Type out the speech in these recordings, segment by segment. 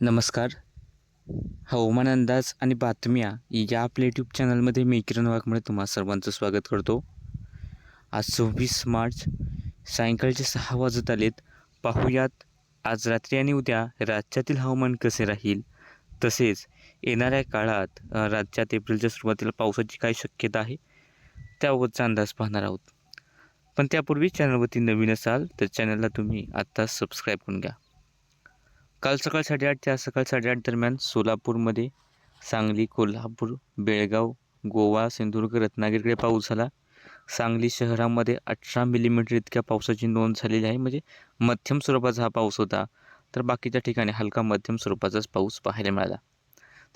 नमस्कार. हवामान अंदाज आणि बातम्या या आपल्या यूट्यूब चॅनलमध्ये मी किरण वाघमळे तुम्हा सर्वांचं स्वागत करतो. आज सव्वीस मार्च सायंकाळचे सहा वाजत आलेत. पाहूयात आज रात्री आणि उद्या राज्यातील हवामान कसे राहील? तसेच येणाऱ्या काळात राज्यात एप्रिलच्या सुरुवातीला पावसाची काय शक्यता आहे? त्याबाबतचा अंदाज पाहणार आहोत. पण त्यापूर्वी चॅनलवरती नवीन असाल तर चॅनलला तुम्ही आत्ताच सबस्क्राईब करून घ्या. काल सकाळ साडेआठ ते आज सकाळ साडेआठ दरम्यान सोलापूरमध्ये सांगली कोल्हापूर बेळगाव गोवा सिंधुदुर्ग रत्नागिरीकडे पाऊस झाला. सांगली शहरामध्ये अठरा मिलीमीटर इतक्या पावसाची नोंद झालेली आहे. म्हणजे मध्यम स्वरूपाचा हा पाऊस होता. तर बाकीच्या ठिकाणी हलका मध्यम स्वरूपाचाच पाऊस पाहायला मिळाला.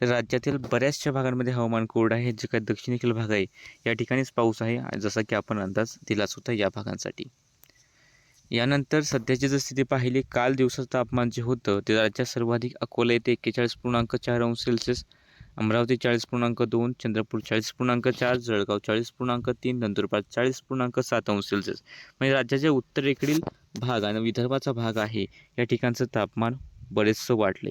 तर राज्यातील बऱ्याचशा भागांमध्ये हवामान कोरडं आहे. जे काही दक्षिणेकडील भाग आहे या ठिकाणीच पाऊस आहे. जसा की आपण अंदाज दिलाच होता या भागांसाठी. यानंतर सध्याची जर स्थिती पाहिली काल दिवसाचं तापमान जे होतं ते राज्यात सर्वाधिक अकोला येथे एक्केचाळीस पूर्णांक चार अंश सेल्सिअस अमरावती चाळीस पूर्णांक दोन चंद्रपूर चाळीस पूर्णांक चार जळगाव चाळीस पूर्णांक तीन नंदुरबार चाळीस पूर्णांक सात अंश सेल्सिअस. म्हणजे राज्याच्या उत्तरेकडील भाग आणि विदर्भाचा भाग आहे या ठिकाणचं तापमान बरेचसं वाढले.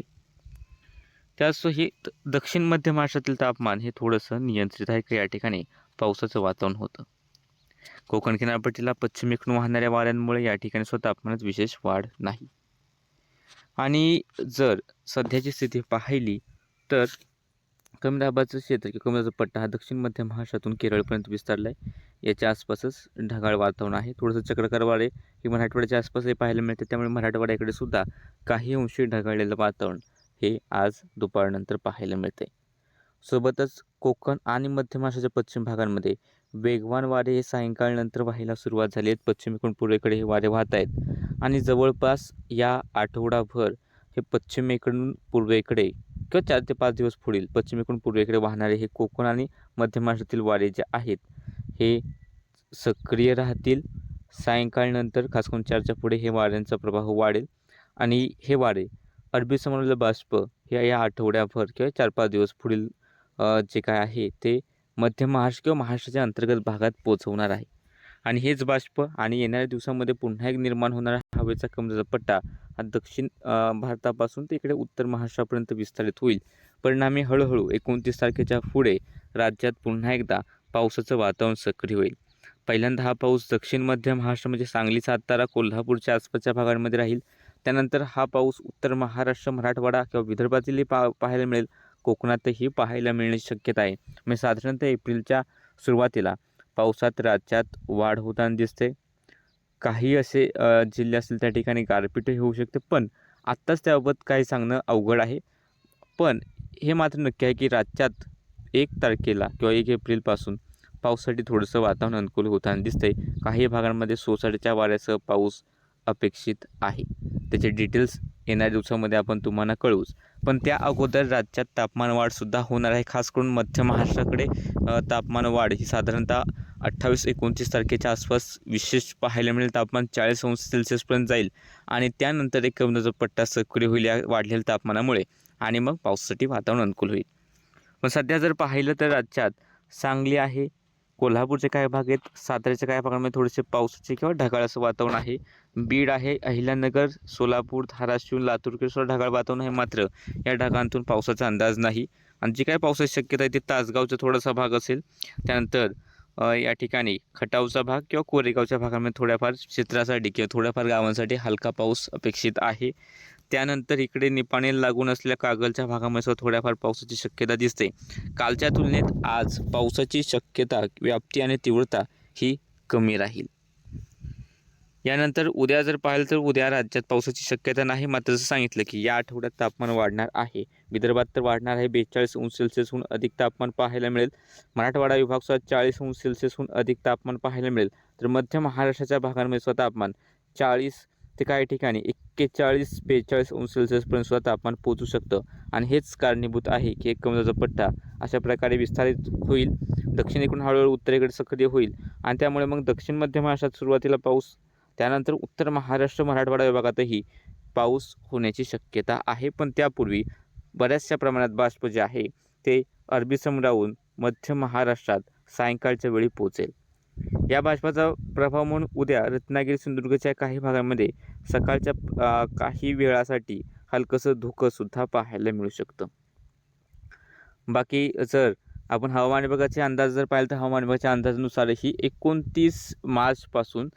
त्याच हे द- दक्षिण मध्य महाराष्ट्रातील तापमान हे थोडंसं नियंत्रित आहे का या ठिकाणी पावसाचं वातावरण होतं. कोकण किनारपट्टीला पश्चिमेकडून वाहणाऱ्या वाऱ्यांमुळे या ठिकाणी स्वतः तापमानात विशेष वाढ नाही. आणि जर सध्याची स्थिती पाहिली तर कमी दाबाचं क्षेत्र किंवा कमी दाबाचा पट्टा हा दक्षिण मध्य महाराष्ट्रातून केरळपर्यंत विस्तारला आहे याच्या आसपासच ढगाळ वातावरण आहे. थोडंसं चक्रकारवाडे हे मराठवाड्याच्या आसपासही पाहायला मिळते. त्यामुळे मराठवाड्याकडे सुद्धा काही अंशी ढगाळलेलं वातावरण हे आज दुपारनंतर पाहायला मिळते सोबतच कोकण आणि मध्य महाराष्ट्राच्या पश्चिम भागांमध्ये वेगवान वारे हे सायंकाळनंतर व्हायला सुरुवात झाली आहेत. पश्चिमेकडून पूर्वेकडे हे वारे वाहत आहेत. आणि जवळपास या आठवडाभर हे पश्चिमेकडून पूर्वेकडे किंवा चार ते पाच दिवस पुढील पश्चिमेकडून पूर्वेकडे वाहणारे हे कोकण आणि मध्य महाराष्ट्रातील वारे जे आहेत हे सक्रिय राहतील. सायंकाळनंतर खास करून चारच्या पुढे हे वाऱ्यांचा प्रभाव वाढेल. आणि हे वारे अरबी समुद्रातलं बाष्प हे या आठवड्याभर किंवा चार पाच दिवस पुढील जे काय आहे ते मध्य महाराष्ट्र किंवा महाराष्ट्राच्या अंतर्गत भागात पोचवणार आहे. आणि हेच बाष्प आणि येणाऱ्या दिवसामध्ये पुन्हा एक निर्माण होणारा हवेचा कमजोर पट्टा हा दक्षिण भारतापासून ते इकडे उत्तर महाराष्ट्रापर्यंत विस्तारित होईल. परिणामी हळूहळू एकोणतीस तारखेच्या पुढे राज्यात पुन्हा एकदा पावसाचं वातावरण सक्रिय होईल. पहिल्यांदा हा पाऊस दक्षिण मध्य महाराष्ट्र म्हणजे सांगली सातारा कोल्हापूरच्या आसपासच्या भागांमध्ये राहील. त्यानंतर हा पाऊस उत्तर महाराष्ट्र मराठवाडा किंवा विदर्भातीलही पा पाहायला मिळेल. कोकणातही पाहायला मिळण्याची शक्यता आहे. म्हणजे साधारणतः एप्रिलच्या सुरुवातीला पावसात राज्यात वाढ होताना दिसते. काही असे जिल्हे असतील त्या ठिकाणी गारपीटही होऊ शकते. पण आत्ताच त्याबाबत काही सांगणं अवघड आहे. पण हे मात्र नक्की आहे की राज्यात एक तारखेला किंवा एक एप्रिलपासून पावसासाठी थोडंसं वातावरण अनुकूल होताना दिसतंय. काही भागांमध्ये सोसाट्याच्या वाऱ्यासह पाऊस अपेक्षित आहे. त्याचे डिटेल्स येणाऱ्या दिवसामध्ये आपण तुम्हाला कळवूच. पण त्या अगोदर राज्यात तापमान वाढसुद्धा होणार आहे. खास करून मध्य महाराष्ट्राकडे तापमानवाढ तापमान वाढ ही साधारणतः अठ्ठावीस एकोणतीस तारखेच्या आसपास विशेष पाहायला मिळेल. तापमान चाळीस अंश सेल्सिअसपर्यंत जाईल आणि त्यानंतर एक कमी पट्टा सक्रिय होईल या वाढलेल्या तापमानामुळे आणि मग पावसासाठी वातावरण अनुकूल होईल. पण सध्या जर पाहिलं तर राज्यात सांगली आहे कोल्हापूरचे काही भाग आहेत? साताऱ्याच्या काही भागामध्ये थोडेसे पावसाचे किंवा ढगाळ असं वातावरण आहे. बीड आहे अहिल्यानगर सोलापूर धाराशिव लातूरकडे सुद्धा ढगाळ वातावरण आहे मात्र. या ढगांतून पावसाचा अंदाज नाही. आणि जी काय पावसाची शक्यता आहे ती तासगावचा थोडासा भाग असेल. त्यानंतर या ठिकाणी खटावचा भाग किंवा कोरेगावच्या भागामध्ये थोड्याफार क्षेत्रासाठी किंवा थोड्याफार गावांसाठी हलका पाऊस अपेक्षित आहे. त्यानंतर इकडे निपाणीला लागून असलेल्या कागलच्या भागामध्ये सुद्धा थोड्याफार पावसाची शक्यता दिसते. कालच्या तुलनेत आज पावसाची शक्यता व्याप्ती आणि तीव्रता ही कमी राहील. यानंतर उद्या जर पाहिलं तर उद्या राज्यात पावसाची शक्यता नाही मात्र जसं सांगितलं की या आठवड्यात तापमान वाढणार आहे. विदर्भात तर वाढणार आहे. बेचाळीस अंश सेल्सिअसहून अधिक तापमान पाहायला मिळेल. मराठवाडा विभाग सुद्धा चाळीस अंश सेल्सिअसहून अधिक तापमान पाहायला मिळेल. तर मध्य महाराष्ट्राच्या भागांमध्ये सुद्धा तापमान चाळीस ते काही ठिकाणी एक्केचाळीस बेचाळीस अंश सेल्सिअसपर्यंत सुद्धा तापमान पोहोचू शकतं. आणि हेच कारणीभूत आहे की एक कमजाचा पट्टा अशा प्रकारे विस्तारित होईल. दक्षिणेकडून हळूहळू उत्तरेकडे सक्रिय होईल. आणि त्यामुळे मग दक्षिण मध्य महाराष्ट्रात सुरुवातीला पाऊस त्यानंतर उत्तर महाराष्ट्र मराठवाडा विभागातही पाऊस होण्याची शक्यता आहे. पण त्यापूर्वी बऱ्याचशा प्रमाणात बाष्प जे आहे ते अरबी समुद्राहून मध्य महाराष्ट्रात सायंकाळच्या वेळी पोहोचेल. या बाष्पाचा प्रभाव म्हणून उद्या रत्नागिरी सिंधुदुर्गच्या काही भागांमध्ये सकाळच्या काही वेळासाठी हलकंसं धुकंसुद्धा पाहायला मिळू शकतं. बाकी जर आपण हवामान विभागाचे अंदाज जर पाहिलं तर हवामान विभागाच्या अंदाजानुसारही एकोणतीस मार्चपासून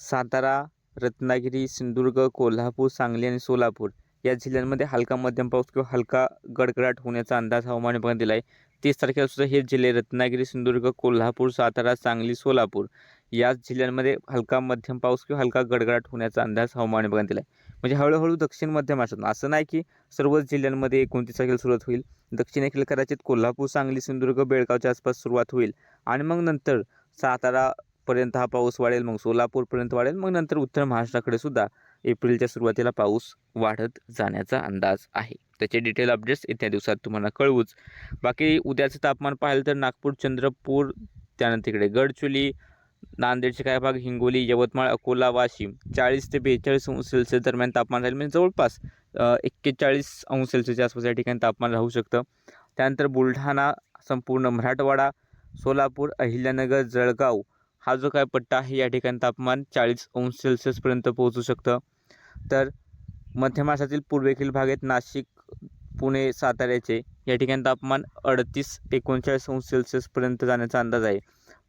सातारा रत्नागिरी सिंधुदुर्ग कोल्हापूर सांगली आणि सोलापूर या जिल्ह्यांमध्ये हलका मध्यम पाऊस किंवा हलका गडगडाट होण्याचा अंदाज हवामान विभागाने दिला आहे तीस तारखेला सुद्धा हे जिल्हे रत्नागिरी सिंधुदुर्ग कोल्हापूर सातारा सांगली सोलापूर याच जिल्ह्यांमध्ये हलका मध्यम पाऊस किंवा हलका गडगडाट होण्याचा अंदाज हवामान विभागाने दिला आहे म्हणजे हळूहळू दक्षिण मध्य महाराष्ट्रात असं नाही की सर्वच जिल्ह्यांमध्ये एकोणतीस तारखेला सुरुवात होईल. दक्षिणेकडील कदाचित कोल्हापूर सांगली सिंधुदुर्ग बेळगावच्या आसपास सुरुवात होईल आणि मग नंतर सातारापर्यंत हा पाऊस वाढेल मग सोलापूरपर्यंत वाढेल मग नंतर उत्तर महाराष्ट्राकडे सुद्धा एप्रिलच्या सुरुवातीला पाऊस वाढत जाण्याचा अंदाज आहे. त्याचे डिटेल अपडेट्स येत्या दिवसात तुम्हाला कळवूच. बाकी उद्याचं तापमान पाहिलं तर नागपूर चंद्रपूर त्यानंतर तिकडे गडचुली नांदेडचे काही भाग हिंगोली यवतमाळ अकोला वाशिम. चाळीस ते बेचाळीस अंश सेल्सिअस दरम्यान तापमान राहील. म्हणजे जवळपास एक्केचाळीस अंश सेल्सिअसच्या आसपास या ठिकाणी तापमान राहू शकतं. त्यानंतर बुलढाणा संपूर्ण मराठवाडा सोलापूर अहिल्यानगर जळगाव हा जो काय पट्टा आहे या ठिकाणी तापमान चाळीस अंश सेल्सिअसपर्यंत पोहोचू शकतं. तर मध्य महाराष्ट्रातील पूर्वेकडील भाग आहेत नाशिक पुणे साताऱ्याचे या ठिकाणी तापमान अडतीस एकोणचाळीस अंश सेल्सिअसपर्यंत जाण्याचा अंदाज आहे.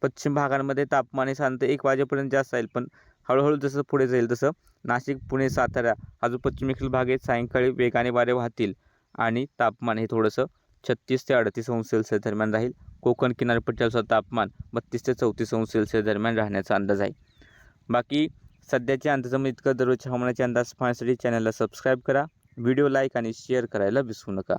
पश्चिम भागांमध्ये तापमान हे साधारणतः एक वाजेपर्यंत जास्त राहील पण हळूहळू जसं पुढे जाईल तसं नाशिक पुणे सातारा हा जो पश्चिमेकडील भाग आहे सायंकाळी वेगाने वारे वाहतील आणि तापमान हे थोडंसं छत्तीस ते अडतीस अंश सेल्सिअस दरम्यान राहील. कोकण किनारपट्टीचं तापमान बत्तीस ते चौतीस अंश सेल्सिअस दरम्यान राहण्याचा अंदाज आहे. बाकी सध्याच्या अंदाजामध्ये म्हणजे इतकं दररोजच्या हवामानाचे अंदाज पाहण्यासाठी चॅनलला सबस्क्राईब करा. व्हिडिओ लाईक आणि शेअर करायला विसरू नका.